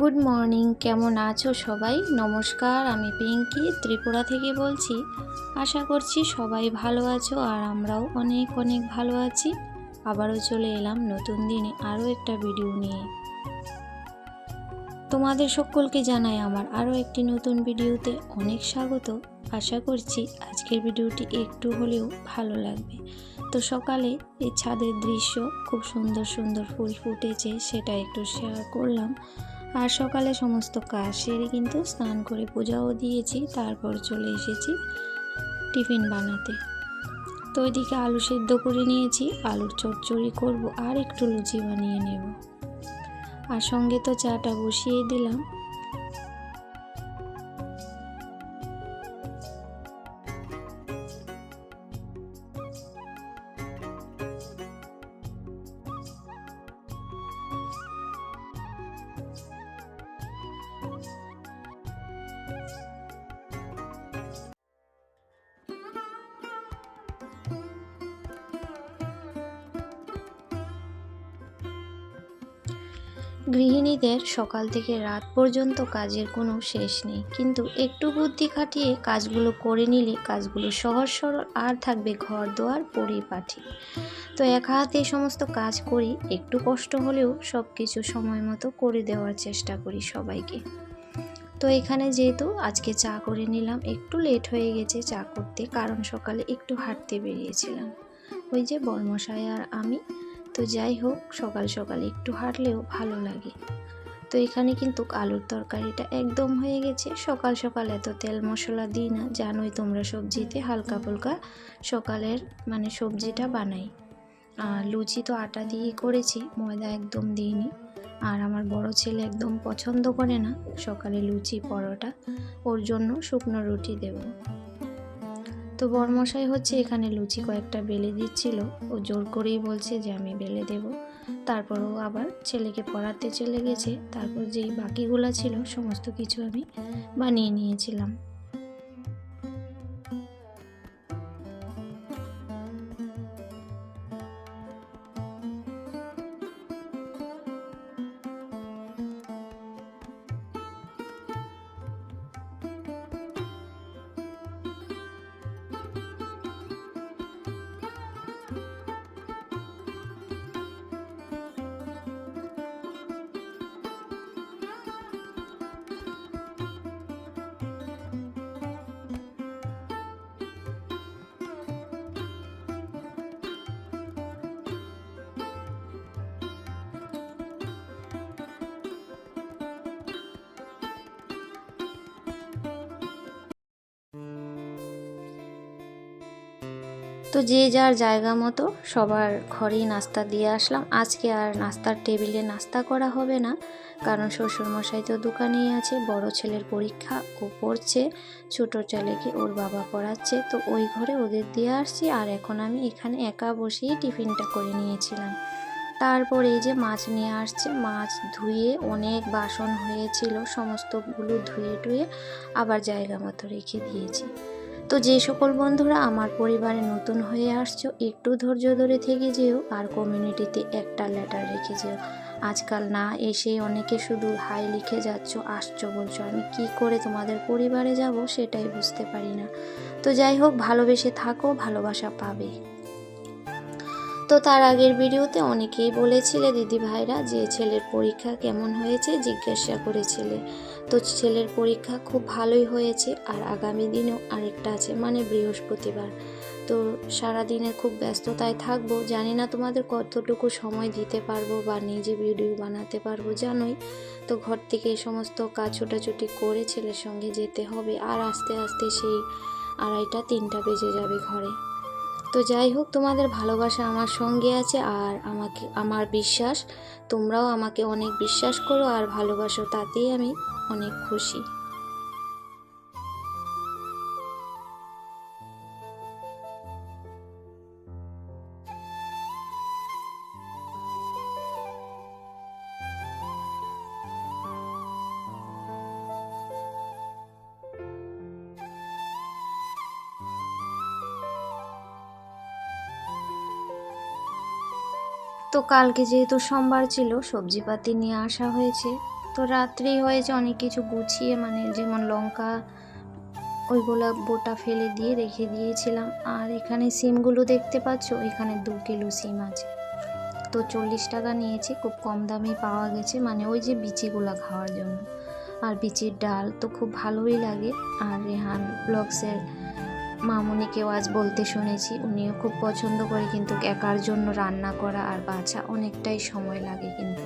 Good morning কেমন আছো সবাই? নমস্কার, আমি পিঙ্কি, ত্রিপুরা থেকে বলছি। আশা করছি সবাই ভালো আছো আর আমরাও অনেক অনেক ভালো আছি। আবারও চলে এলাম নতুন দিনে আরও একটা ভিডিও নিয়ে। তোমাদের সকলকে জানাই আমার আরও একটি নতুন ভিডিওতে অনেক স্বাগত। আশা করছি আজকের ভিডিওটি একটু হলেও ভালো লাগবে। তো সকালে এই ছাদের দৃশ্য খুব সুন্দর সুন্দর ফুল ফুটেছে, সেটা একটু শেয়ার করলাম। আর সকালে সমস্ত কাজ সেরে কিন্তু স্নান করে পূজাও দিয়েছি, তারপর চলে এসেছি টিফিন বানাতে। তো ওইদিকে আলু সেদ্ধ করে নিয়েছি, আলুর চচ্চড়ি করব আর একটু লুচি বানিয়ে নেব। আর সঙ্গে তো চাটা বসিয়ে দিলাম। গৃহিণীদের সকাল থেকে রাত পর্যন্ত কাজের কোনো শেষ নেই। কিন্তু একটু বুদ্ধি খাটিয়ে কাজগুলো করে নিলে কাজগুলো সহজ, সরল আর থাকবে ঘর দোয়ার, পরিপাটি। তো এক হাতে সমস্ত কাজ করি, একটু কষ্ট হলেও সব কিছু সময় মতো করে দেওয়ার চেষ্টা করি সবাইকে। তো এখানে যেহেতু আজকে চা করে নিলাম, একটু লেট হয়ে গেছে চা করতে, কারণ সকালে একটু হাঁটতে বেরিয়েছিলাম। ওই যে বর্মশাই আর আমি তো যাই হোক, সকাল সকাল একটু হাঁটলেও ভালো লাগে। তো এখানে কিন্তু আলুর তরকারিটা একদম হয়ে গেছে। সকাল সকাল এত তেল মশলা দিই না, জানোই তোমরা সবজিতে হালকা ফুলকা সকালের মানে সবজিটা বানাই। আর লুচি তো আটা দিয়েই করেছি, ময়দা একদম দিইনি। আর আমার বড় ছেলে একদম পছন্দ করে না সকালে লুচি, পরোটা, ওর জন্য শুকনো রুটি দেবো। তো বরমশাই হচ্ছে এখানে লুচি কয়েকটা বেলে দিচ্ছিল। ও জোর করেই বলছে যে, আমি বেলে দেব। তারপর ও আবার ছেলেকে পড়াতে চলে গেছে। তারপর যেই বাকিগুলো ছিল, সমস্ত কিছু আমি বানিয়ে নিয়েছিলাম। তো যে যার জায়গা মতো সবার ঘরেই নাস্তা দিয়ে আসলাম। আজকে আর নাস্তার টেবিলে নাস্তা করা হবে না, কারণ শ্বশুরমশাই তো দোকানেই আছে, বড় ছেলের পরীক্ষা ও পড়ছে, ছোট ছেলেকে ওর বাবা পড়াচ্ছে, তো ওই ঘরে ওদের দিয়ে আসছি আর এখন আমি এখানে একা বসেই টিফিনটা করে নিয়েছিলাম। তারপর এই যে মাছ নিয়ে আসছে, মাছ ধুয়ে অনেক বাসন হয়েছিল, সমস্তগুলো ধুয়ে টুয়ে আবার জায়গা মতো রেখে দিয়েছি। তো যে সকল বন্ধুরা আমার পরিবারে নতুন হয়ে আসছো, একটু ধৈর্য ধরে থেকে যেও আর কমিউনিটিতে একটা লেটার রেখে যেও। আজকাল না এসে অনেকে শুধু হাই লিখে যাচ্ছ, আসছো বলছো, আমি কি করে তোমাদের পরিবারে যাব সেটাই বুঝতে পারি না। তো যাই হোক, ভালোবেসে থাকো, ভালোবাসা পাবে। তো তার আগের ভিডিওতে অনেকেই বলেছিলে দিদি ভাইরা যে ছেলের পরীক্ষা কেমন হয়েছে? জিজ্ঞাসা করেছিলে। তো ছেলের পরীক্ষা খুব ভালোই হয়েছে আর আগামী দিনেও আরেকটা আছে মানে বৃহস্পতিবার। তো সারা দিনের খুব ব্যস্ততায় থাকব, জানি না তোমাদের কতটুকু সময় দিতে পারব বা নিজে ভিডিও বানাতে পারব, জানোই। তো ঘর থেকে এই সমস্ত কাজ ছোটাছুটি করে ছেলের সঙ্গে যেতে হবে আর আস্তে আস্তে সেই আড়াইটা, তিনটা বেজে যাবে ঘরে। তো যাই হোক, তোমাদের ভালোবাসা আমার সঙ্গে আছে আর আমাকে, আমার বিশ্বাস। তোমরাও আমাকে অনেক বিশ্বাস করো আর ভালোবাসো, তাতেই আমি অনেক খুশি। তো কালকে যেহেতু সোমবার ছিল, সবজিপাতি নিয়ে আসা হয়েছে। তো রাত্রেই হয়েছে অনেক কিছু গুছিয়ে মানে যেমন লঙ্কা, ওইগুলো বোটা ফেলে দিয়ে রেখে দিয়েছিলাম। আর এখানে সিমগুলো দেখতে পাচ্ছ? এখানে দু কিলো সিম আছে। তো চল্লিশ টাকা নিয়েছি, খুব কম দামে পাওয়া গেছে মানে ওই যে বিচিগুলো খাওয়ার জন্য। আর বিচির ডাল তো খুব ভালোই লাগে। আর রেহান ব্লগসের মামুনিকেও আজ বলতে শুনেছি। উনিও খুব পছন্দ করে কিন্তু একার জন্য রান্না করা আর বাছা অনেকটাই সময় লাগে কিন্তু।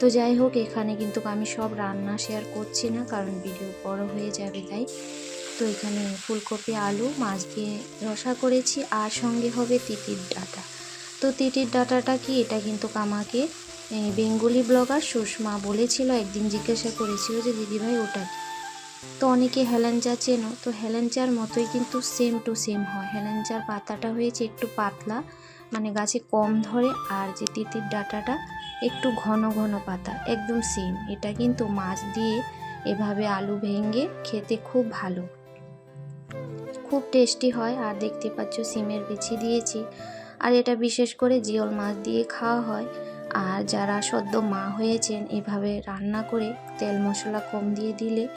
তো যাই হোক, এখানে কিন্তু আমি সব রান্না শেয়ার করছি না, কারণ ভিডিও বড় হয়ে যাবে তাই। তো এখানে ফুলকপি, আলু, মাছ দিয়ে রসা করেছি, আর সঙ্গে হবে তিতির ডাটা। তো তিতির ডাটাটা কি? এটা কিন্তু আমাকে বেঙ্গলি ব্লগার সুষমা বলেছিল, একদিন জিজ্ঞাসা করেছিল যে, দিদিভাই, ওটা কি? তো অনেকে হেলেঞ্চা চেনো, তো হেলেঞ্চার মতোই কিন্তু সেম টু সেম হয়। হেলেঞ্চার পাতাটা হয়েছে একটু পাতলা মানে গাছে কম ধরে, আর যে তিতির ডাটাটা একটু ঘন ঘন পাতা, একদম সেম এটা কিন্তু মাছ দিয়ে এভাবে আলু ভেঙে খেতে খুব ভালো। খুব টেস্টি হয়, আর দেখতে পাচ্ছ, সিমের বিছি দিয়েছি। আর এটা বিশেষ করে জিওল মাছ দিয়ে খাওয়া হয়। আর যারা সদ্য মা হয়েছেন, এভাবে রান্না করে তেল মশলা কম দিয়ে দিলে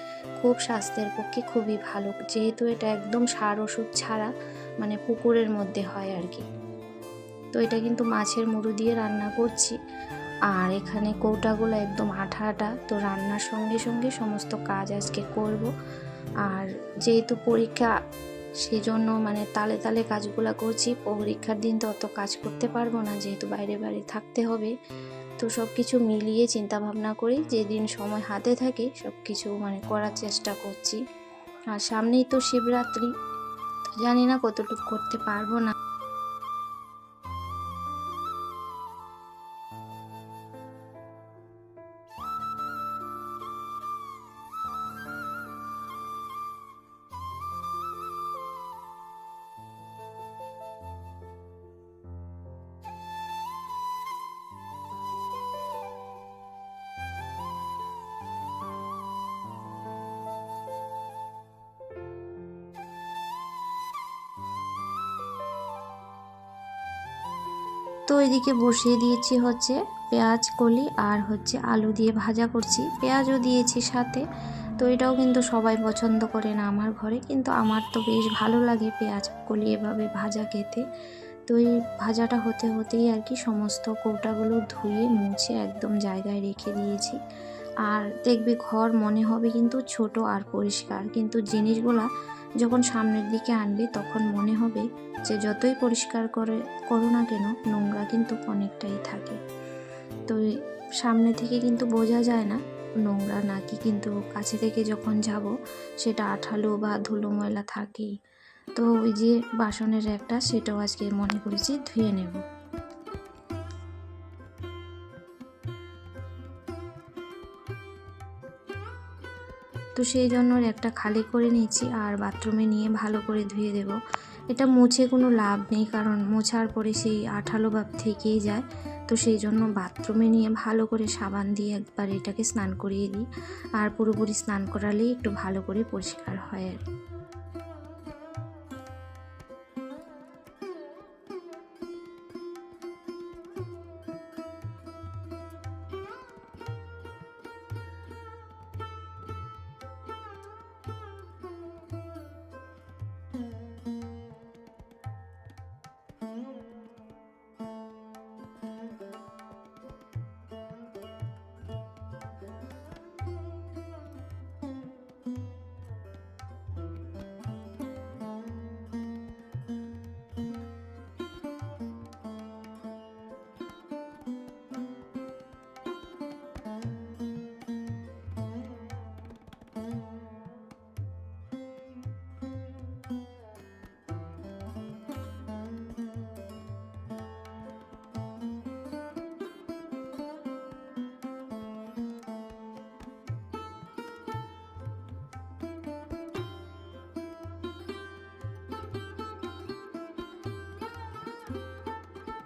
খুব স্বাস্থ্যের পক্ষে খুবই ভালো। যেহেতু এটা একদম সার ওষুধ ছাড়া মানে পুকুরের মধ্যে হয় আর কি। তো এটা কিন্তু মাছের মুড়ো দিয়ে রান্না করছি। আর এখানে কৌটাগুলো একদম আঠা আঠা। তো রান্নার সঙ্গে সঙ্গে সমস্ত কাজ আজকে করব। আর যেহেতু পরীক্ষা সেজন্য মানে তালে তালে কাজগুলো করছি, পরীক্ষার দিন তো অত কাজ করতে পারব না, যেহেতু বাইরে বাইরে থাকতে হবে। তো সব কিছু মিলিয়ে চিন্তা ভাবনা করি, যেদিন সময় হাতে থাকে সব কিছু মানে করার চেষ্টা করছি। আর সামনেই তো শিবরাত্রি, জানি না কতটুকু করতে পারব না। তো এদিকে বসিয়ে দিয়েছি হচ্ছে পেঁয়াজ, কলি আর হচ্ছে আলু দিয়ে ভাজা করছি। পেঁয়াজও দিয়েছি সাথে। তো এটাও কিন্তু সবাই পছন্দ করে না আমার ঘরে। কিন্তু আমার তো বেশ ভালো লাগে পেঁয়াজ, কলি এভাবে ভাজা খেতে। তো এই ভাজাটা হতে হতেই আর কি সমস্ত কৌটাগুলো ধুয়ে, মুছে একদম জায়গায় রেখে দিয়েছি। আর দেখবে ঘর মনে হবে কিন্তু ছোট আর পরিষ্কার। কিন্তু জিনিসগুলা যখন সামনের দিকে আনবে, তখন মনে হবে যে যতই পরিষ্কার করে, করো না কেন, নোংরা কিন্তু অনেকটাই থাকে। তো সামনে থেকে কিন্তু বোঝা যায় না, নোংরা নাকি কিন্তু কাছে থেকে যখন যাব, সেটা আঠালো বা ধুলো ময়লা থাকেই। তো ওই যে বাসনের একটা সেটাও আজকে মনে করেছি ধুয়ে নেব। তো সেই জন্য একটা খালি করে নিয়েছি আর বাথরুমে নিয়ে ভালো করে ধুয়ে দেব। এটা মুছে কোনো লাভ নেই কারণ মোছার পরে সেই আঠালো ভাব থেকেই যায়। তো সেই জন্য বাথরুমে নিয়ে ভালো করে সাবান দিয়ে একবার এটাকে স্নান করিয়ে দিই। আর পুরোপুরি স্নান করালেই একটু ভালো করে পরিষ্কার হয় আর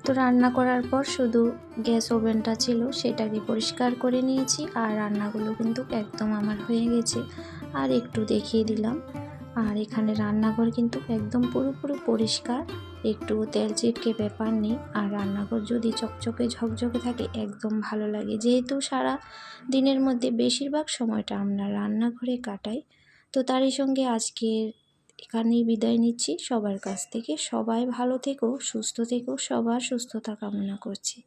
তো রান্না করার পর শুধু গ্যাস ওভেনটা ছিল, সেটাকে পরিষ্কার করে নিয়েছি আর রান্নাগুলো কিন্তু একদম আমার হয়ে গেছে। আর একটু দেখিয়ে দিলাম। আর এখানে রান্নাঘর কিন্তু একদম পুরোপুরি পরিষ্কার। একটু তেল চিটকে ব্যাপার নেই। আর রান্নাঘর যদি চকচকে ঝকঝকে থাকে, একদম ভালো লাগে। যেহেতু সারা দিনের মধ্যে বেশিরভাগ সময়টা আমরা রান্নাঘরে কাটাই। তো তারই সঙ্গে আজকের এখানেই বিদায় নিচ্ছি। সবার কাছ থেকে সবাই ভালো থেকো, সুস্থ থেকো, সবার সুস্থতা কামনা করছি।